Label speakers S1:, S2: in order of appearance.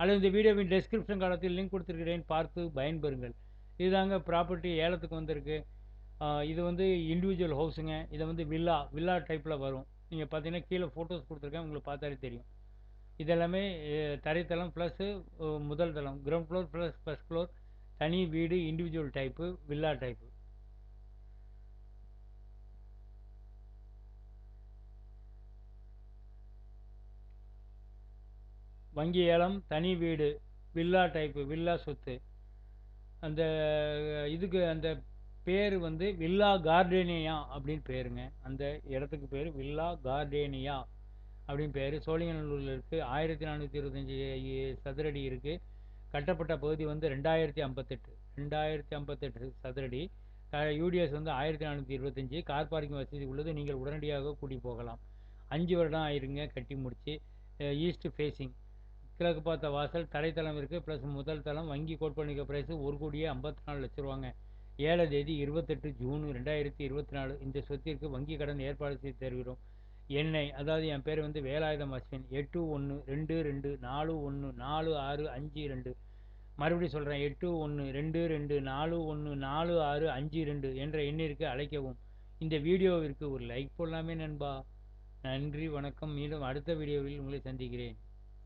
S1: அல்லது இந்த வீடியோவின் டெஸ்கிரிப்ஷன் காலத்தில் லிங்க் கொடுத்துருக்கிறேன். பார்த்து பயன்பெறுங்கள். இதுதாங்க ப்ராப்பர்ட்டி ஏலத்துக்கு வந்திருக்கு. இது வந்து இண்டிவிஜுவல் ஹவுஸுங்க இதை வந்து வில்லா வில்லா டைப்பில் வரும். நீங்கள் பார்த்தீங்கன்னா கீழே ஃபோட்டோஸ் கொடுத்துருக்கேன். உங்களுக்கு பார்த்தாலே தெரியும். இதெல்லாமே தரைத்தளம் ப்ளஸ்ஸு முதல் தளம். Ground floor plus first floor தனி வீடு இண்டிவிஜுவல் டைப்பு வில்லா டைப்பு வங்கி ஏலம் தனி வீடு வில்லா டைப்பு வில்லா சொத்து. அந்த இதுக்கு அந்த பேர் வந்து வில்லா கார்டேனியா அப்படின்னு பேருங்க. அந்த இடத்துக்கு பேர் வில்லா கார்டேனியா அப்படின்னு பேர். சோழிங்கநல்லூரில் இருக்குது ஆயிரத்தி நானூற்றி இருபத்தஞ்சி சதுரடி இருக்குது கட்டப்பட்ட பகுதி வந்து ரெண்டாயிரத்தி ஐம்பத்தெட்டு. ரெண்டாயிரத்தி ஐம்பத்தெட்டு சதுரடி. யூடிஎஸ் வந்து ஆயிரத்தி நானூற்றி இருபத்தஞ்சி. கார் பார்க்கிங் வசதி உள்ளது. நீங்கள் உடனடியாக கூட்டி போகலாம். அஞ்சு வருடம் ஆயிருங்க கட்டி முடித்து ஈஸ்ட் ஃபேஸிங் கிழக்கு பார்த்த வாசல் தரைத்தளம் இருக்குது ப்ளஸ் முதல் தளம் வங்கி கோட்பணிக்க ப்ரைஸு ஒரு கோடியே ஐம்பத்தி நாலு லட்ச ரூபாங்க. ஏழை தேதி இருபத்தெட்டு ஜூன் ரெண்டாயிரத்தி இருபத்தி நாலு. இந்த சொத்திற்கு வங்கி கடன் ஏற்பாடு செய்து தருகிறோம். என்னை அதாவது என் பேர் வந்து வேலாயுதம் அஸ்வின். எட்டு ஒன்று ரெண்டு ரெண்டு நாலு ஒன்று நாலு ஆறு அஞ்சு ரெண்டு. மறுபடியும் சொல்கிறேன் எட்டு ஒன்று ரெண்டு ரெண்டு நாலு ஒன்று நாலு ஆறு அஞ்சு ரெண்டு என்ற எண்ணிற்கு அழைக்கவும். இந்த வீடியோவிற்கு ஒரு லைக் போடலாமே நண்பா. நன்றி வணக்கம். மீண்டும் அடுத்த வீடியோவில் உங்களை சந்திக்கிறேன்.